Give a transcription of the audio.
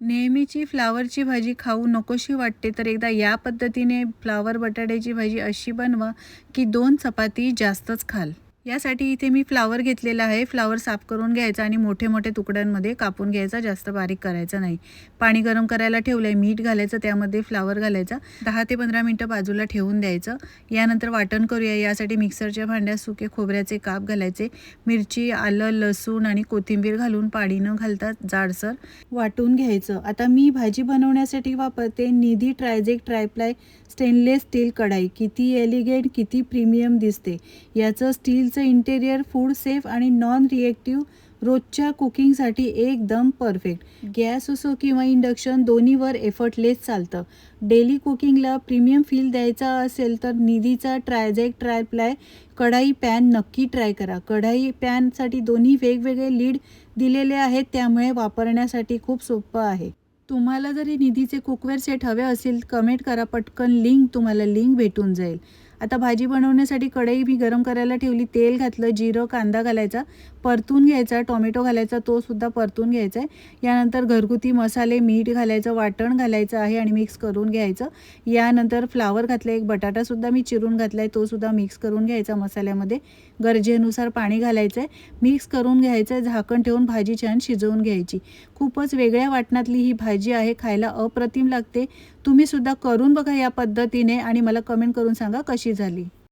नेहमीची फ्लावरची भाजी खाऊ नकोशी वाटते तर एकदा या पद्धतीने फ्लावर बटाट्याची भाजी अशी बनवा की दोन चपाती जास्तच खाल. यासाठी इथे मी फ्लावर घेतलेला आहे. फ्लावर साफ करून घ्यायचा आणि मोठे मोठे तुकड्यांमध्ये कापून घ्यायचा. जास्त बारीक करायचा नाही. पाणी गरम करायला ठेवलं आहे मीठ घालायचं त्यामध्ये फ्लावर घालायचा. दहा ते पंधरा मिनटं बाजूला ठेवून द्यायचं. यानंतर वाटण करूया. यासाठी मिक्सरच्या भांड्यात सुके खोबऱ्याचे काप घालायचे. मिरची आलं लसूण आणि कोथिंबीर घालून पाणी न घालता जाडसर वाटून घ्यायचं. आता मी भाजी बनवण्यासाठी वापरते निधी ट्रायझेक ट्रायप्लाय स्टेनलेस स्टील कढाई. किती एलिगेंट किती प्रीमियम दिसते. याचं स्टील तुमचं इंटेरियर फूड सेफ आणि नॉन रिएक्टिव्ह रोजच्या कुकिंगसाठी एकदम परफेक्ट गॅस असो किंवा इंडक्शन दोन्हीवर एफर्टलेस चालतं. डेली कुकिंगला प्रीमियम फील द्यायचा असेल तर निधीचा ट्रायजेक ट्रायप्लाय कढाई पॅन नक्की ट्राय करा. कढाई पॅनसाठी दोन्ही वेगवेगळे लीड दिलेले आहेत त्यामुळे वापरण्यासाठी खूप सोपं आहे. तुम्हाला जरी निधीचे कुकवेअर सेट हवे असेल कमेंट करा पटकन लिंक तुम्हाला लिंक भेटून जाईल. आता भाजी बनवण्यासाठी कढई मी गरम करायला ठेवली तेल घातलं जिरं कांदा घालायचा परतून घ्यायचा टोमॅटो घालायचा तो सुद्धा परतून घ्यायचा आहे. यानंतर घरगुती मसाले मीठ घालायचं वाटण घालायचं आहे आणि मिक्स करून घ्यायचं. यानंतर फ्लावर घातलं एक बटाटासुद्धा मी चिरून घातला आहे तोसुद्धा मिक्स करून घ्यायचा मसाल्यामध्ये. गरजेनुसार पाणी घालायचं आहे. मिक्स करून घ्यायचं आहे झाकण ठेवून भाजी छान शिजवून घ्यायची. खूपच वेगळ्या वाटणातली ही भाजी आहे खायला अप्रतिम लागते. तुम्ही सुद्धा करून बघा या पद्धतीने आणि मला कमेंट करून सांगा कशी झाली.